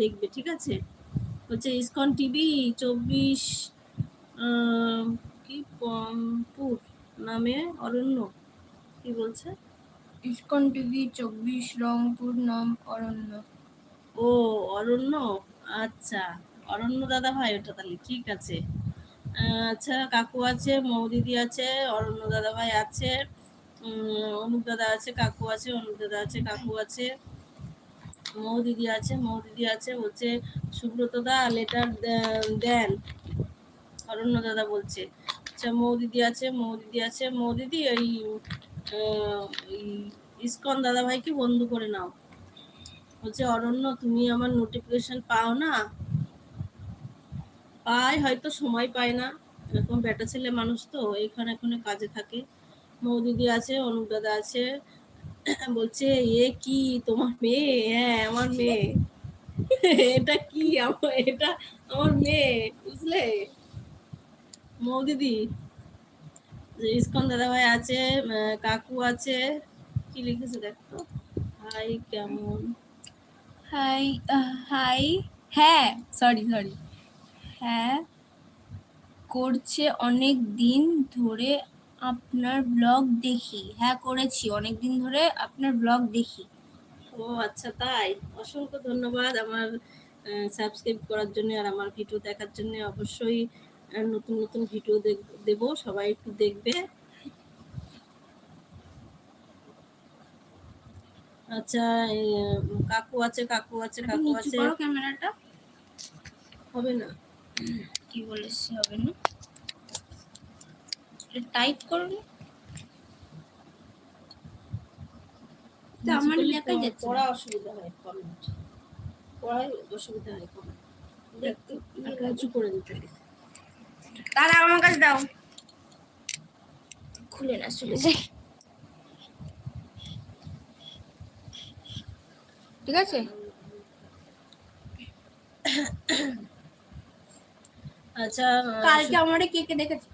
দেখবে ঠিক আছে? হচ্ছে ইসকন টিভি চব্বিশ কি পমপুর নামে অরণ্য কি বলছে? ইস্কন টিভি চব্বিশ রংপুর নাম অরণ্য। ও অরণ্য? আচ্ছা অরণ্য দাদা ভাই ওটা তাহলে ঠিক আছে। আচ্ছা কাকু আছে মৌদিদি আছে অরণ্য দাদা ভাই আছে অনুপ দাদা আছে কাকু আছে অনুপ দাদা আছে কাকু আছে। মৌদিদি আছে মৌ দিদি আছে বলছে সুব্রত দা লেটার দেন। অরণ্য দাদা বলছে আচ্ছা মৌদিদি আছে মৌদিদি আছে মৌদিদি ওই আহ, ওই ইসকন দাদা ভাইকে বন্ধু করে নাও। বলছে অরণ্য তুমি আমার নোটিফিকেশন পাও না? পায় হয়তো সময় পায় না। এরকম বেটা ছেলে মানুষ তো এখানে এখানে কাজে থাকে। মৌ দিদি আছে অনুপ দাদা আছে বলছে, এ কি তোমার মেয়ে? হ্যাঁ আমার মেয়ে। এটা কি? আমার, এটা আমার মেয়ে, বুঝলে? মৌদিদি যে ইসকন দাদা ভাই আছে কাকু আছে। কি লিখেছে দেখতো? হাই, কেমন? হাই হাই হ্যাঁ সরি সরি হ্যাঁ করছে অনেক দিন ধরে আপনার ব্লগ দেখি। হ্যাঁ করেছি। অনেক দিন ধরে আপনার ব্লগ দেখি। ও আচ্ছা তাই? অসংখ্য ধন্যবাদ আমার সাবস্ক্রাইব করার জন্য আর আমার ভিডিও দেখার জন্য। অবশ্যই নতুন নতুন ভিডিও দেব। সবাই একটু দেখবে। আচ্ছা কাকু আছে কাকু আছে কাকু আছে। ক্যামেরাটা। হবে না? কি বলেছি হবে না? টাইট করো না। তো আমার পড়া- যাচ্ছে। পড়া অসুবিধা হয় কমেন্ট পড়ায় অসুবিধা হয় কমেন্ট করে দিতে আমার কাছে দাও। খুলে না চলে যাই। ঠিক আছে? আচ্ছা কালকে আমার কে কে দেখেছে?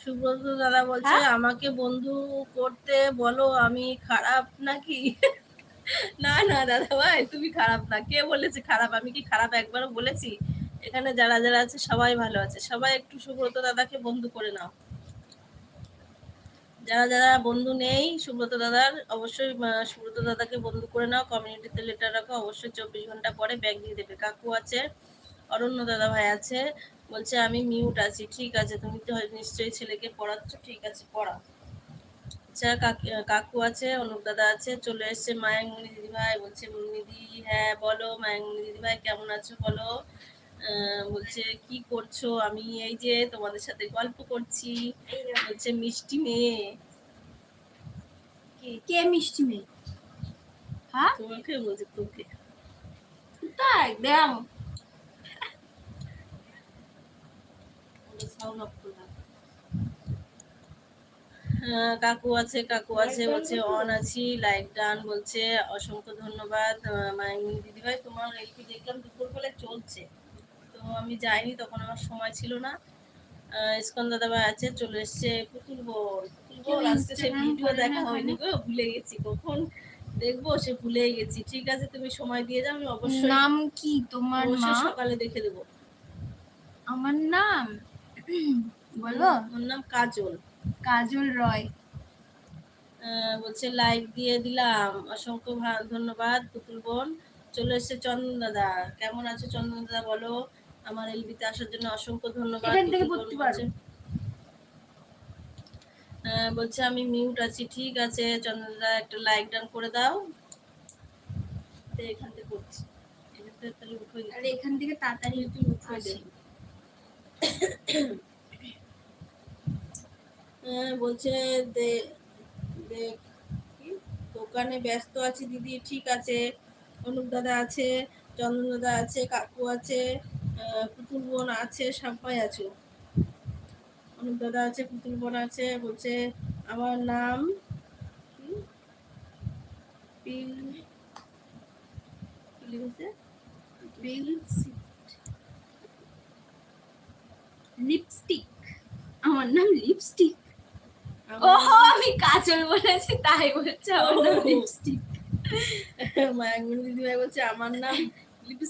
সুব্রত দাদা বলছে হ্যাঁ? আমাকে বন্ধু করতে বলো আমি খারাপ নাকি? না না দাদা ভাই তুমি খারাপ না। কে বলেছে খারাপ? আমি কি খারাপ একবারও বলেছি? এখানে যারা যারা আছে সবাই ভালো আছে। সবাই একটু সুব্রত দাদাকে বন্ধু করে নাও। যারা যারা বন্ধু নেই সুব্রত দাদার অবশ্যই সুব্রত দাদাকে বন্ধু করে নাও। কমিউনিটিতে লেটার রাখো। অবশ্যই চব্বিশ ঘণ্টা পরে ব্যাগ দিয়ে দেবে। কাকু আছে অরণ্য দাদা ভাই আছে। বলছে আমি মিউট আছি ঠিক আছে তুমি তো নিশ্চয়ই ছেলেকে পড়াচ্ছ ঠিক আছে পড়াও আচ্ছা কাকু আছে অনুপ দাদা আছে চলে এসছে মায়াঙ্গনি দিদি ভাই বলছে দিদি হ্যাঁ বলো মায়াঙ্গনি দিদি ভাই কেমন আছো বলো? বলছে কি করছ? আমি এই যে তোমাদের সাথে গল্প করছি বলছে মিষ্টি মেয়ে। কে মিষ্টি মেয়ে? হ্যাঁ? তোমাকে বলছে তোকে। তাই দাও সাউন্ড অফ করে রাখ। হ্যাঁ, কাকু আছে কাকু আছে বলছে অন আছি লাইক ডান বলছে অসংখ্য ধন্যবাদ দিদিভাই তোমার এলপি দেখলাম দুপুর বেলা চলছে তো আমি যাইনি তখন আমার সময় ছিল না ইস্কন দাদা ভাই আছে চলে এসছে পুতুল বোন পুতুল বোন আজকে সে ভিডিও দেখা হয়নি গো ভুলে গেছি কখন দেখব সে ভুলে গেছি ঠিক আছে তুমি সময় দিয়ে যাও আমি অবশ্যই নাম কি তোমার মা? সকালে দেখে দেবো। আমার নাম? বলো। ওর নাম কাজল। কাজল রয়। বলছে লাইক দিয়ে দিলাম। অসংখ্য ধন্যবাদ পুতুল বোন। চলে এসেছে চন্দন দাদা। কেমন আছো চন্দন দাদা বলো? আমার এলবিতে আসার জন্য অসংখ্য ধন্যবাদ বলছে। আমি মিউট আছি ঠিক আছে। চন্দন দাদা একটা লাইক ডান করে দাও। এখান থেকে করছি এখান থেকে তাড়াতাড়ি তুই উঠে দে আসি। হ্যাঁ, বলছে? দোকানে ব্যস্ত আছি দিদি ঠিক আছে অনুপ দাদা আছে চন্দন দাদা আছে কাকু আছে পুতুল বোন আছে সবাই আছো অনুপ দাদা আছে পুতুল বোন আছে বলছে আমার নাম? পিল পিল লিপস্টিক আমার নাম লিপস্টিক আমার আমি কাজল বলেছি তাই বলছে আমার নাম ও। লিপস্টিক মায়াঙ্গনি দিদিভাই বলছে আমার নাম